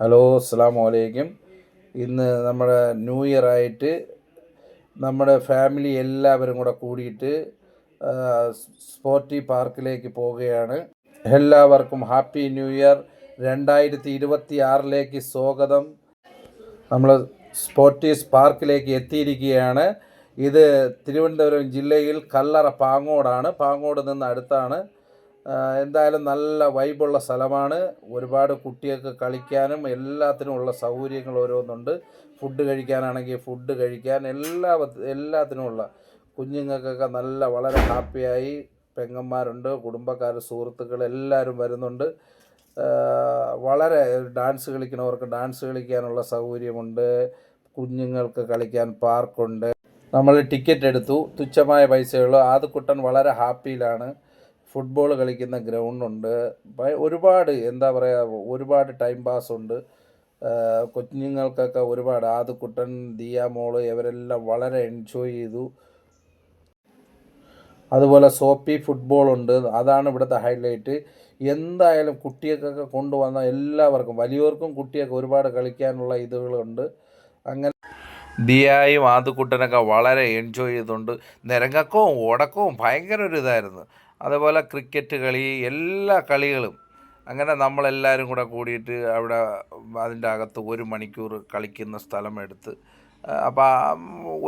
Hello അസ്സാം വലൈക്കും ഇന്ന് നമ്മുടെ ന്യൂ ഇയർ ആയിട്ട് നമ്മുടെ ഫാമിലി എല്ലാവരും കൂടെ കൂടിയിട്ട് സ്പോർട്ടി പാർക്കിലേക്ക് പോവുകയാണ്. എല്ലാവർക്കും ഹാപ്പി ന്യൂ ഇയർ. രണ്ടായിരത്തി ഇരുപത്തി ആറിലേക്ക് സ്വാഗതം. നമ്മൾ സ്പോർട്ടീസ് പാർക്കിലേക്ക് എത്തിയിരിക്കുകയാണ്. ഇത് തിരുവനന്തപുരം ജില്ലയിൽ കല്ലറ പാങ്ങോടാണ്. പാങ്ങോട് നിന്ന് അടുത്താണ്. എന്തായാലും നല്ല വൈബുള്ള സ്ഥലമാണ്. ഒരുപാട് കുട്ടികൾക്ക് കളിക്കാനും എല്ലാത്തിനും ഉള്ള സൗകര്യങ്ങൾ ഓരോന്നുണ്ട്. ഫുഡ് കഴിക്കാനാണെങ്കിൽ ഫുഡ് കഴിക്കാൻ എല്ലാ എല്ലാത്തിനുമുള്ള കുഞ്ഞുങ്ങൾക്കൊക്കെ നല്ല വളരെ ഹാപ്പിയായി പെങ്ങന്മാരുണ്ട് കുടുംബക്കാർ സുഹൃത്തുക്കൾ എല്ലാവരും വരുന്നുണ്ട്. വളരെ ഡാൻസ് കളിക്കുന്നവർക്ക് ഡാൻസ് കളിക്കാനുള്ള സൗകര്യമുണ്ട്. കുഞ്ഞുങ്ങൾക്ക് കളിക്കാൻ പാർക്കുണ്ട് നമ്മൾ ടിക്കറ്റ് എടുത്തു. തുച്ഛമായ പൈസയുള്ളൂ ആദ്യക്കുട്ടൻ വളരെ ഹാപ്പിയിലാണ് ഫുട്ബോൾ കളിക്കുന്ന ഗ്രൗണ്ടുണ്ട് ഒരുപാട് എന്താ പറയുക ഒരുപാട് ടൈം പാസ് ഉണ്ട്. കുഞ്ഞുങ്ങൾക്കൊക്കെ ഒരുപാട്. ആദ്യക്കുട്ടൻ ദിയ മോൾ ഇവരെല്ലാം വളരെ എൻജോയ് ചെയ്തു. അതുപോലെ സോപ്പി ഫുട്ബോൾ ഉണ്ട്. അതാണ് ഇവിടുത്തെ ഹൈലൈറ്റ് എന്തായാലും കുട്ടികൾക്കൊക്കെ കൊണ്ടുവന്ന എല്ലാവർക്കും വലിയവർക്കും കുട്ടിയൊക്കെ ഒരുപാട് കളിക്കാനുള്ള ഇതുകളുണ്ട്. അങ്ങനെ ദിയായും ആദ്യക്കുട്ടനൊക്കെ വളരെ എൻജോയ് ചെയ്തുകൊണ്ട് നിരങ്ങക്കവും ഓടക്കവും ഭയങ്കര ഒരു ഇതായിരുന്നു. അതുപോലെ ക്രിക്കറ്റ് കളി എല്ലാ കളികളും. അങ്ങനെ നമ്മളെല്ലാവരും കൂടെ കൂടിയിട്ട് അവിടെ അതിന്റെ അകത്ത് ഒരു മണിക്കൂർ കളിക്കുന്ന സ്ഥലം എടുത്ത് അപ്പോൾ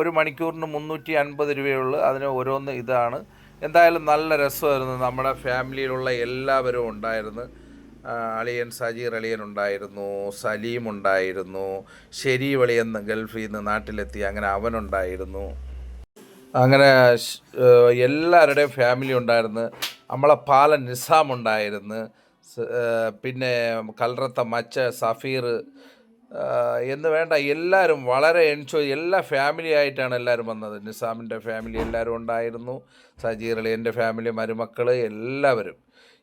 ഒരു മണിക്കൂറിന് മുന്നൂറ്റി അൻപത് രൂപയുള്ളൂ. അതിന് ഓരോന്ന് ഇതാണ്. എന്തായാലും നല്ല രസമായിരുന്നു. നമ്മുടെ ഫാമിലിയിലുള്ള എല്ലാവരും ഉണ്ടായിരുന്നു. അളിയൻ സജീർ അളിയൻ ഉണ്ടായിരുന്നു സലീം ഉണ്ടായിരുന്നു ശരി വളിയൻ ഗൾഫിൽ നിന്ന് നാട്ടിലെത്തി അങ്ങനെ അവനുണ്ടായിരുന്നു അങ്ങനെ എല്ലാവരുടെയും ഫാമിലി ഉണ്ടായിരുന്നു. നമ്മളെ പാല നിസാം ഉണ്ടായിരുന്നു. പിന്നെ കൽറത്ത മച്ച സഫീർ എന്ന് വേണ്ട എല്ലാവരും വളരെ എൻജോയ് എല്ലാ ഫാമിലി ആയിട്ടാണ് എല്ലാവരും വന്നത്. നിസാമിന്റെ ഫാമിലി എല്ലാവരും ഉണ്ടായിരുന്നു. സജീർ അളിയന്റെ ഫാമിലി മരുമക്കൾ എല്ലാവരും.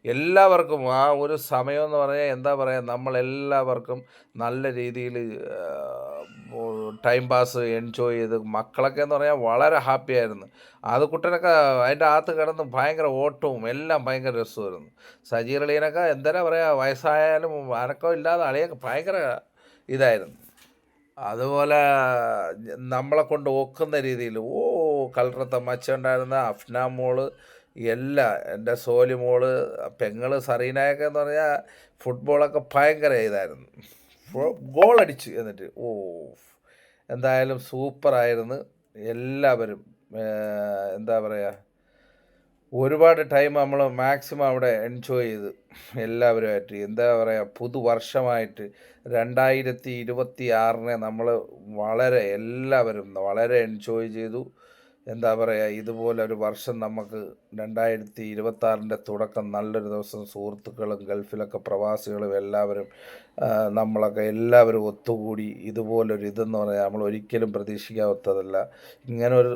എല്ലാവർക്കും ആ ഒരു സമയമെന്ന് പറഞ്ഞാൽ എന്താ പറയുക നമ്മളെല്ലാവർക്കും നല്ല രീതിയിൽ ടൈം പാസ് എൻജോയ് ചെയ്ത് മക്കളൊക്കെ എന്ന് പറഞ്ഞാൽ വളരെ ഹാപ്പി ആയിരുന്നു. അത് കുട്ടനൊക്കെ അതിന്റെ അകത്ത് കിടന്ന് ഭയങ്കര ഓട്ടവും എല്ലാം ഭയങ്കര രസമായിരുന്നു. സജീർ എന്താ പറയുക വയസ്സായാലും അനക്കം ഇല്ലാതെ അളിയൊക്കെ ഭയങ്കര ഇതായിരുന്നു. അതുപോലെ നമ്മളെ കൊണ്ട് ഒക്കുന്ന രീതിയിൽ ഓ കളറത്തെ മച്ച ഉണ്ടായിരുന്ന അഫ്ന മോൾ എല്ലാ എന്റെ സോലി മോൾ പെങ്ങൾ സറീനയൊക്കെ എന്ന് പറഞ്ഞാൽ ഫുട്ബോളൊക്കെ ഭയങ്കര ഇതായിരുന്നു. ഗോൾ അടിച്ച് എന്നിട്ട് ഓ എന്തായാലും സൂപ്പറായിരുന്നു. എല്ലാവരും എന്താ പറയുക ഒരുപാട് ടൈം നമ്മൾ മാക്സിമം അവിടെ എൻജോയ് ചെയ്ത് എല്ലാവരുമായിട്ട് എന്താ പറയുക പുതുവർഷമായിട്ട് രണ്ടായിരത്തി ഇരുപത്തി ആറിനെ നമ്മൾ വളരെ എല്ലാവരും വളരെ എൻജോയ് ചെയ്തു. എന്താ പറയുക ഇതുപോലെ ഒരു വർഷം നമുക്ക് രണ്ടായിരത്തി ഇരുപത്താറിന്റെ തുടക്കം നല്ലൊരു ദിവസം സുഹൃത്തുക്കളും ഗൾഫിലൊക്കെ പ്രവാസികളും എല്ലാവരും നമ്മളൊക്കെ എല്ലാവരും ഒത്തുകൂടി ഇതുപോലൊരു ഇതെന്ന് പറഞ്ഞാൽ നമ്മൾ ഒരിക്കലും പ്രതീക്ഷിക്കാത്തതല്ല. ഇങ്ങനെ ഒരു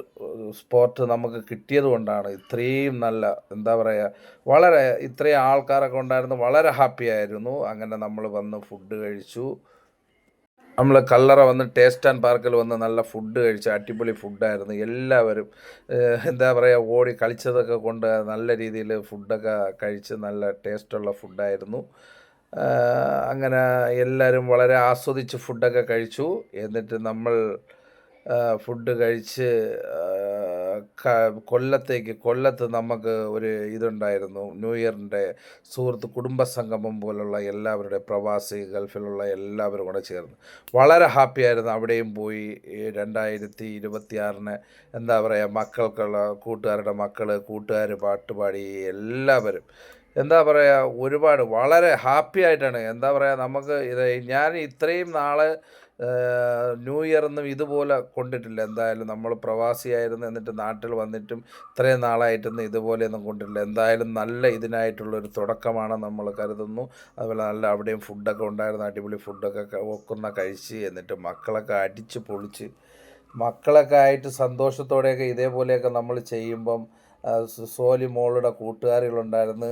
സ്പോട്ട് നമുക്ക് കിട്ടിയത് കൊണ്ടാണ് ഇത്രയും നല്ല എന്താ പറയുക വളരെ ഇത്രയും ആൾക്കാരൊക്കെ ഉണ്ടായിരുന്നു വളരെ ഹാപ്പി ആയിരുന്നു. അങ്ങനെ നമ്മൾ വന്ന് ഫുഡ് കഴിച്ചു. നമ്മൾ കല്ലറ വന്ന് ടേസ്റ്റ് ആൻഡ് പാർക്കിൽ വന്ന് നല്ല ഫുഡ് കഴിച്ച് അടിപൊളി ഫുഡായിരുന്നു എല്ലാവരും എന്താ പറയുക ഓടി കളിച്ചതൊക്കെ കൊണ്ട് നല്ല രീതിയിൽ ഫുഡൊക്കെ കഴിച്ച് നല്ല ടേസ്റ്റുള്ള ഫുഡായിരുന്നു അങ്ങനെ എല്ലാവരും വളരെ ആസ്വദിച്ച് ഫുഡൊക്കെ കഴിച്ചു. എന്നിട്ട് നമ്മൾ ഫുഡ് കഴിച്ച് കൊല്ലത്തേക്ക് കൊല്ലത്ത് നമുക്ക് ഒരു ഇതുണ്ടായിരുന്നു. ന്യൂ ഇയറിന്റെ സുഹൃത്ത് കുടുംബ സംഗമം പോലുള്ള എല്ലാവരുടെ പ്രവാസി ഗൾഫിലുള്ള എല്ലാവരും കൂടെ ചേർന്ന്. വളരെ ഹാപ്പി ആയിരുന്നു. അവിടെയും പോയി രണ്ടായിരത്തി ഇരുപത്തിയാറിന് എന്താ പറയുക മക്കൾക്കുള്ള കൂട്ടുകാരുടെ മക്കൾ കൂട്ടുകാർ പാട്ടുപാടി എല്ലാവരും. എന്താ പറയുക ഒരുപാട് വളരെ ഹാപ്പി ആയിട്ടാണ്. എന്താ പറയുക നമുക്ക് ഇത് ഞാൻ ഇത്രയും നാൾ ന്യൂ ഇയർ ഒന്നും ഇതുപോലെ കൊണ്ടിട്ടില്ല. എന്തായാലും നമ്മൾ പ്രവാസിയായിരുന്നു എന്നിട്ട് നാട്ടിൽ വന്നിട്ടും ഇത്രയും നാളായിട്ടൊന്നും ഇതുപോലെയൊന്നും കൊണ്ടിട്ടില്ല. എന്തായാലും നല്ല ഇതിനായിട്ടുള്ളൊരു തുടക്കമാണ് നമ്മൾ കരുതുന്നു. അതുപോലെ നല്ല അവിടെയും ഫുഡൊക്കെ ഉണ്ടായിരുന്നു. അടിപൊളി ഫുഡൊക്കെ ഒക്കുന്ന കഴിച്ച് എന്നിട്ട് മക്കളൊക്കെ അടിച്ച് പൊളിച്ച് മക്കളൊക്കെ ആയിട്ട് സന്തോഷത്തോടെയൊക്കെ ഇതേപോലെയൊക്കെ നമ്മൾ ചെയ്യുമ്പം സോലി മോളുടെ കൂട്ടുകാരികളുണ്ടായിരുന്നു.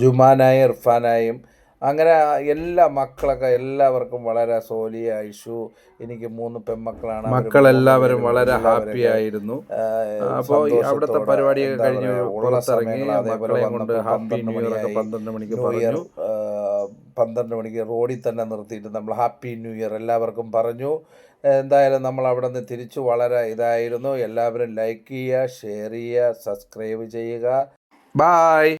ജുമാനായും ഇർഫാനായും അങ്ങനെ എല്ലാ മക്കളൊക്കെ എല്ലാവർക്കും വളരെ സോലിയ ഐഷു എനിക്ക് മൂന്ന് പെൺമക്കളാണ്. മക്കൾ മക്കളെല്ലാവരും വളരെ ഹാപ്പി ആയിരുന്നു. അപ്പോ അപ്പോൾ അവിടുത്തെ പരിപാടി പരിപാടിയൊക്കെ കഴിഞ്ഞ് പുറത്തിറങ്ങി അതേപോലെ കൊണ്ട് ഹാപ്പി പന്ത്രണ്ട് ന്യൂ ഇയർ ഒക്കെ പന്ത്രണ്ട് മണിക്ക് പറഞ്ഞു. പന്ത്രണ്ട് മണിക്ക് റോഡിൽ തന്നെ നിർത്തിയിട്ട് നമ്മൾ ഹാപ്പി ന്യൂ ഇയർ എല്ലാവർക്കും പറഞ്ഞു. എന്തായാലും നമ്മൾ അവിടെ നിന്ന് തിരിച്ചു വളരെ ഇതായിരുന്നു. എല്ലാവരും ലൈക്ക് ചെയ്യുക ഷെയർ ചെയ്യുക സബ്സ്ക്രൈബ് ചെയ്യുക. ബായ്